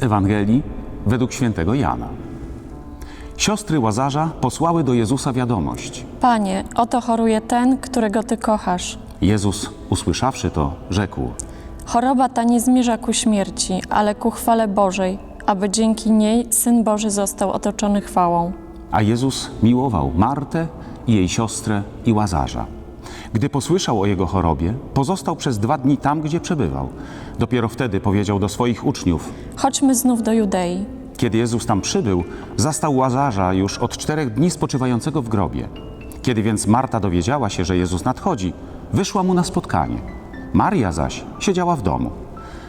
Z Ewangelii według świętego Jana. Siostry Łazarza posłały do Jezusa wiadomość. Panie, oto choruje ten, którego Ty kochasz. Jezus, usłyszawszy to, rzekł: Choroba ta nie zmierza ku śmierci, ale ku chwale Bożej, aby dzięki niej Syn Boży został otoczony chwałą. A Jezus miłował Martę i jej siostrę i Łazarza. Gdy posłyszał o jego chorobie, pozostał przez dwa dni tam, gdzie przebywał. Dopiero wtedy powiedział do swoich uczniów: Chodźmy znów do Judei. Kiedy Jezus tam przybył, zastał Łazarza już od czterech dni spoczywającego w grobie. Kiedy więc Marta dowiedziała się, że Jezus nadchodzi, wyszła mu na spotkanie. Maria zaś siedziała w domu.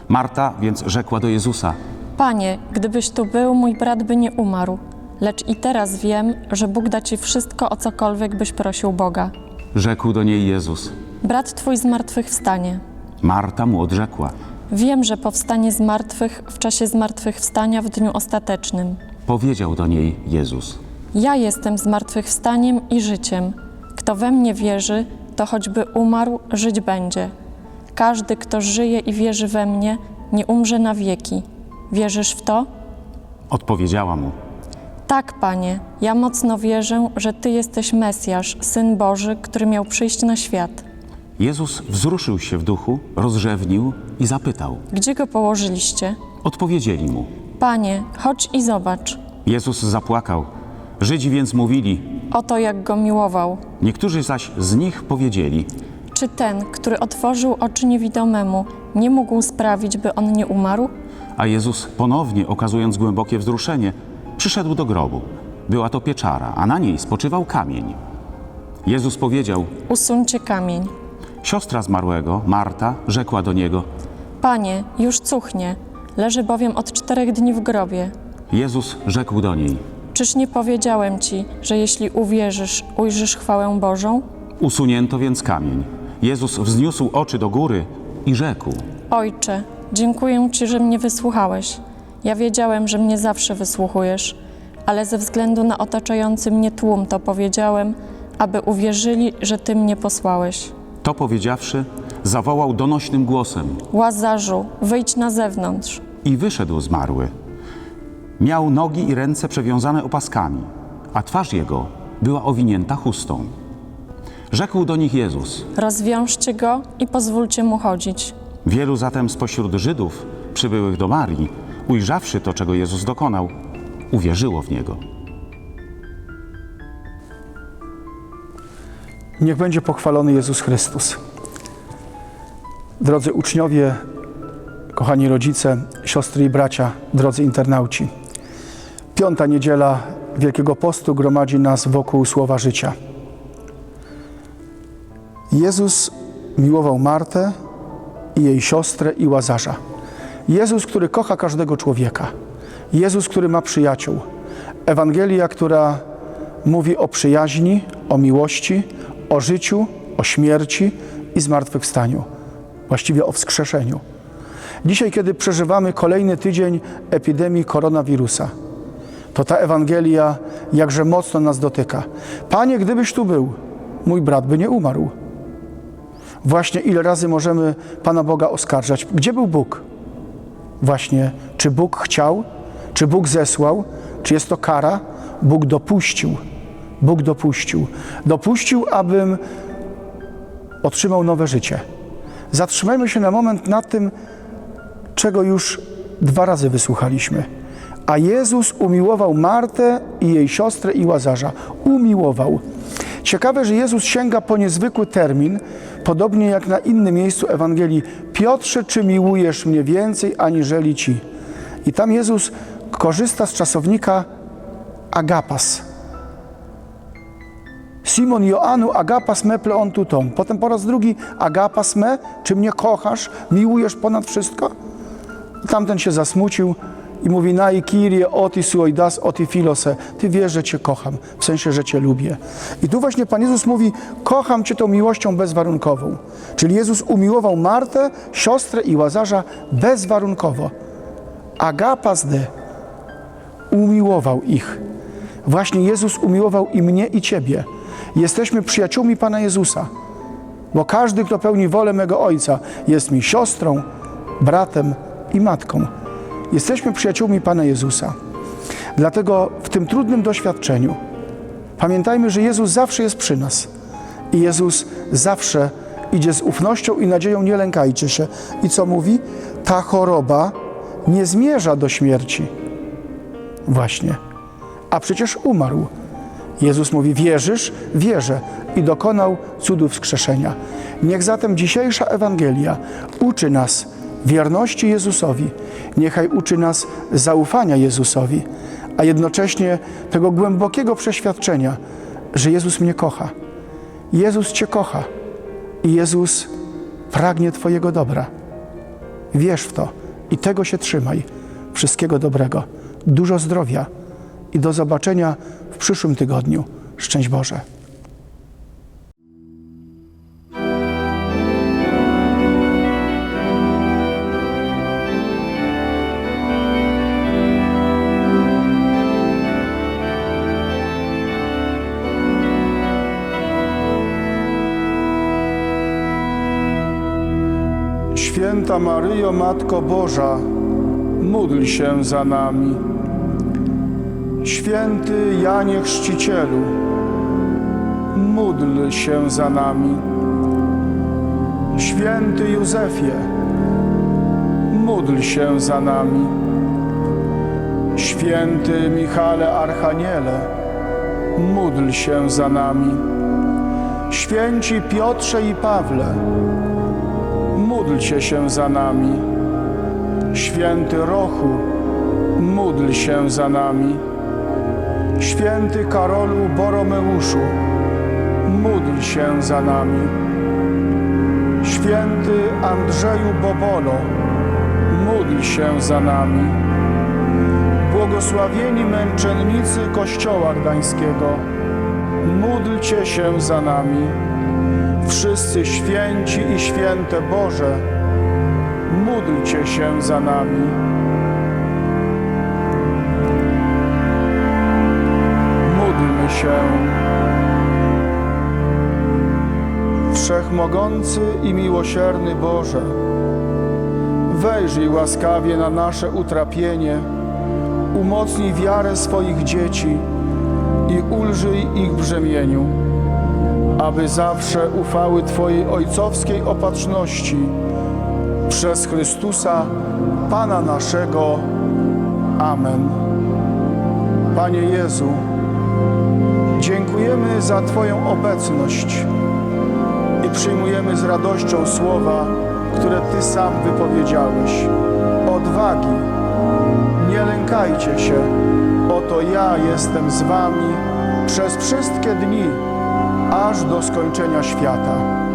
Marta więc rzekła do Jezusa: Panie, gdybyś tu był, mój brat by nie umarł. Lecz i teraz wiem, że Bóg da Ci wszystko, o cokolwiek byś prosił Boga. Rzekł do niej Jezus. Brat Twój z martwych wstanie. Marta mu odrzekła: Wiem, że powstanie z martwych w czasie zmartwychwstania w dniu ostatecznym. Powiedział do niej Jezus: Ja jestem zmartwychwstaniem i życiem. Kto we mnie wierzy, to choćby umarł, żyć będzie. Każdy, kto żyje i wierzy we mnie, nie umrze na wieki. Wierzysz w to? Odpowiedziała mu: Tak, panie, ja mocno wierzę, że ty jesteś Mesjasz, syn Boży, który miał przyjść na świat. Jezus wzruszył się w duchu, rozrzewnił i zapytał. Gdzie go położyliście? Odpowiedzieli mu. Panie, chodź i zobacz. Jezus zapłakał. Żydzi więc mówili, Oto jak go miłował. niektórzy zaś z nich powiedzieli: Czy ten, który otworzył oczy niewidomemu, nie mógł sprawić, by on nie umarł? A Jezus, ponownie okazując głębokie wzruszenie, przyszedł do grobu. Była to pieczara, a na niej spoczywał kamień. Jezus powiedział: Usuńcie kamień. Siostra zmarłego, Marta, rzekła do niego: Panie, już cuchnie, leży bowiem od czterech dni w grobie. Jezus rzekł do niej: Czyż nie powiedziałem ci, że jeśli uwierzysz, ujrzysz chwałę Bożą? Usunięto więc kamień. Jezus wzniósł oczy do góry i rzekł: Ojcze, dziękuję Ci, że mnie wysłuchałeś. Ja wiedziałem, że mnie zawsze wysłuchujesz, ale ze względu na otaczający mnie tłum to powiedziałem, aby uwierzyli, że Ty mnie posłałeś. To powiedziawszy, zawołał donośnym głosem Łazarzu, wyjdź na zewnątrz. i wyszedł zmarły. Miał nogi i ręce przewiązane opaskami, a twarz jego była owinięta chustą. Rzekł do nich Jezus: Rozwiążcie go i pozwólcie mu chodzić. Wielu zatem spośród Żydów przybyłych do Marii, ujrzawszy to, czego Jezus dokonał, uwierzyło w niego. Niech będzie pochwalony Jezus Chrystus. Drodzy uczniowie, kochani rodzice, siostry i bracia, drodzy internauci. Piąta niedziela Wielkiego Postu gromadzi nas wokół słowa życia. Jezus miłował Martę i jej siostrę i Łazarza. Jezus, który kocha każdego człowieka. Jezus, który ma przyjaciół. Ewangelia, która mówi o przyjaźni, o miłości, o życiu, o śmierci i zmartwychwstaniu. Właściwie o wskrzeszeniu. Dzisiaj, kiedy przeżywamy kolejny tydzień epidemii koronawirusa, to ta Ewangelia jakże mocno nas dotyka. Panie, gdybyś tu był, mój brat by nie umarł. Właśnie ile razy możemy Pana Boga oskarżać? Gdzie był Bóg? Właśnie, czy Bóg chciał, czy Bóg zesłał, czy jest to kara? Bóg dopuścił. Bóg dopuścił. Dopuścił, abym otrzymał nowe życie. Zatrzymajmy się na moment nad tym, czego już dwa razy wysłuchaliśmy. A Jezus umiłował Martę i jej siostrę i Łazarza. Umiłował. Ciekawe, że Jezus sięga po niezwykły termin, podobnie jak na innym miejscu Ewangelii. Piotrze, czy miłujesz mnie więcej aniżeli ci? I tam Jezus korzysta z czasownika agapas. Simon Joannu agapas me pleon tuton. Potem po raz drugi agapas me, czy mnie kochasz, miłujesz ponad wszystko? Tamten się zasmucił i mówi nai kirie oti suoidas oti filose. Ty wiesz, że Cię kocham, w sensie, że Cię lubię. I tu właśnie Pan Jezus mówi, kocham Cię tą miłością bezwarunkową. Czyli Jezus umiłował Martę, siostrę i Łazarza bezwarunkowo. Agapas de. Umiłował ich. Właśnie Jezus umiłował i mnie, i Ciebie. Jesteśmy przyjaciółmi Pana Jezusa, bo każdy, kto pełni wolę mego Ojca, jest mi siostrą, bratem i matką. Jesteśmy przyjaciółmi Pana Jezusa. Dlatego w tym trudnym doświadczeniu pamiętajmy, że Jezus zawsze jest przy nas. I Jezus zawsze idzie z ufnością i nadzieją, nie lękajcie się. I co mówi? Ta choroba nie zmierza do śmierci. Właśnie. A przecież umarł. Jezus mówi: Wierzysz? Wierzę. I dokonał cudów wskrzeszenia. Niech zatem dzisiejsza Ewangelia uczy nas wierności Jezusowi. Niechaj uczy nas zaufania Jezusowi, a jednocześnie tego głębokiego przeświadczenia, że Jezus mnie kocha. Jezus Cię kocha i Jezus pragnie Twojego dobra. Wierz w to i tego się trzymaj. Wszystkiego dobrego, dużo zdrowia i do zobaczenia w przyszłym tygodniu. Szczęść Boże. Święta Maryjo, Matko Boża, módl się za nami. Święty Janie Chrzcicielu, módl się za nami. Święty Józefie, módl się za nami. Święty Michale Archaniele, módl się za nami. Święci Piotrze i Pawle, módlcie się za nami. Święty Rochu, módl się za nami. Święty Karolu Boromeuszu, módl się za nami. Święty Andrzeju Bobolo, módl się za nami. Błogosławieni męczennicy Kościoła Gdańskiego, módlcie się za nami. Wszyscy święci i święte Boże, módlcie się za nami. Módlmy się. Wszechmogący i miłosierny Boże, wejrzyj łaskawie na nasze utrapienie, umocnij wiarę swoich dzieci i ulżyj ich brzemieniu aby zawsze ufały Twojej ojcowskiej opatrzności przez Chrystusa, Pana naszego. Amen. Panie Jezu, dziękujemy za Twoją obecność i przyjmujemy z radością słowa, które Ty sam wypowiedziałeś. Odwagi, nie lękajcie się, oto ja jestem z Wami przez wszystkie dni aż do skończenia świata.